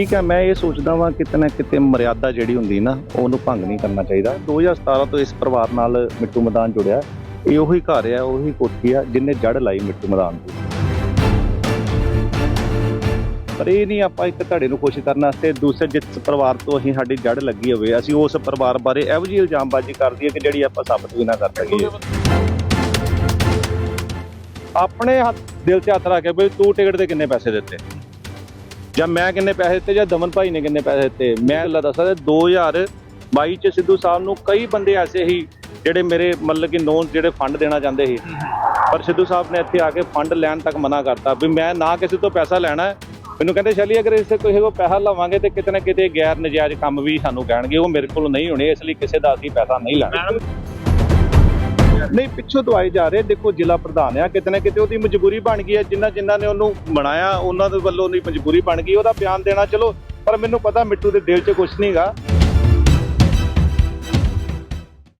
ਠੀਕ ਹੈ, ਮੈਂ ਇਹ ਸੋਚਦਾ ਵਾਂ ਕਿਤੇ ਨਾ ਕਿਤੇ ਮਰਿਆਦਾ ਜਿਹੜੀ ਹੁੰਦੀ ਨਾ, ਉਹਨੂੰ ਭੰਗ ਨਹੀਂ ਕਰਨਾ ਚਾਹੀਦਾ। 2017 ਤੋਂ ਇਸ ਪਰਿਵਾਰ ਨਾਲ ਮਿੱਟੂ ਮੈਦਾਨ ਜੁੜਿਆ। ਇਹ ਉਹੀ ਘਰ ਆ ਉਹੀ ਕੋਠੀ ਆ ਜਿੰਨੇ ਜੜ ਲਾਈ ਮਿੱਟੂ ਮੈਦਾਨ ਦੀ। ਪਰ ਇਹ ਨਹੀਂ ਆਪਾਂ ਇੱਕ ਧੜੇ ਨੂੰ ਖੁਸ਼ ਕਰਨ ਵਾਸਤੇ ਦੂਸਰੇ ਜਿਸ ਪਰਿਵਾਰ ਤੋਂ ਅਸੀਂ ਸਾਡੀ ਜੜ ਲੱਗੀ ਹੋਵੇ, ਅਸੀਂ ਉਸ ਪਰਿਵਾਰ ਬਾਰੇ ਇਹੋ ਜਿਹੀ ਇਲਜ਼ਾਮਬਾਜ਼ੀ ਕਰਦੀ ਹੈ ਕਿ ਜਿਹੜੀ ਆਪਾਂ ਸਾਬਤ ਵੀ ਨਾ ਕਰ ਸਕੀਏ। ਆਪਣੇ ਹੱਥ ਦਿਲ 'ਚ ਹੱਥ ਰੱਖ ਕੇ ਬਈ ਤੂੰ ਟਿਕਟ ਦੇ ਕਿੰਨੇ ਪੈਸੇ ਦਿੱਤੇ? ਜਾਂ ਮੈਂ ਕਿੰਨੇ ਪੈਸੇ ਦਿੱਤੇ ਜਾਂ ਦਮਨ ਭਾਈ ਨੇ ਕਿੰਨੇ ਪੈਸੇ ਦਿੱਤੇ? ਮੈਂ ਗੱਲ ਦੱਸਦਾ 2022 ਚ ਸਿੱਧੂ ਸਾਹਿਬ ਨੂੰ ਕਈ ਬੰਦੇ ਐਸੇ ਹੀ ਜਿਹੜੇ ਮੇਰੇ ਮਤਲਬ ਕਿ ਨੋਨ ਜਿਹੜੇ ਫੰਡ ਦੇਣਾ ਚਾਹੁੰਦੇ ਸੀ। ਪਰ ਸਿੱਧੂ ਸਾਹਿਬ ਨੇ ਇੱਥੇ ਆ ਕੇ ਫੰਡ ਲੈਣ ਤੱਕ ਮਨਾ ਕਰਤਾ ਵੀ ਮੈਂ ਨਾ ਕਿਸੇ ਤੋਂ ਪੈਸਾ ਲੈਣਾ ਮੈਨੂੰ ਕਹਿੰਦੇ ਸ਼ੈਲੀ ਅਗਰ ਇਸੇ ਕੋਈ ਕੋ ਪੈਸਾ ਲਵਾਂਗੇ ਤੇ ਕਿਤੇ ਨਾ ਕਿਤੇ ਗੈਰ ਨਜਾਇਜ਼ ਕੰਮ ਵੀ ਸਾਨੂੰ ਕਹਿਣਗੇ। ਉਹ ਮੇਰੇ ਕੋਲ ਨਹੀਂ ਹੋਣੇ, ਇਸ ਲਈ ਕਿਸੇ ਦਾ ਅਸੀਂ ਪੈਸਾ ਨਹੀਂ ਲੈਣਾ। ਨਹੀਂ, ਪਿੱਛੋਂ ਤੋਂ ਆਏ ਜਾ ਰਹੇ, ਦੇਖੋ ਜ਼ਿਲ੍ਹਾ ਪ੍ਰਧਾਨ ਆ, ਕਿਤੇ ਨਾ ਕਿਤੇ ਉਹਦੀ ਮਜਬੂਰੀ ਬਣ ਗਈ ਹੈ ਜਿਨ੍ਹਾਂ ਜਿਨ੍ਹਾਂ ਨੇ ਉਹਨੂੰ ਬਣਾਇਆ, ਉਹਨਾਂ ਦੇ ਵੱਲੋਂ ਉਹਦੀ ਮਜਬੂਰੀ ਬਣ ਗਈ, ਉਹਦਾ ਬਿਆਨ ਦੇਣਾ, ਚਲੋ, ਪਰ ਮੈਨੂੰ ਪਤਾ ਮਿੱਟੂ ਦੇ ਦਿਲ 'ਚ ਕੁਝ ਨਹੀਂਗਾ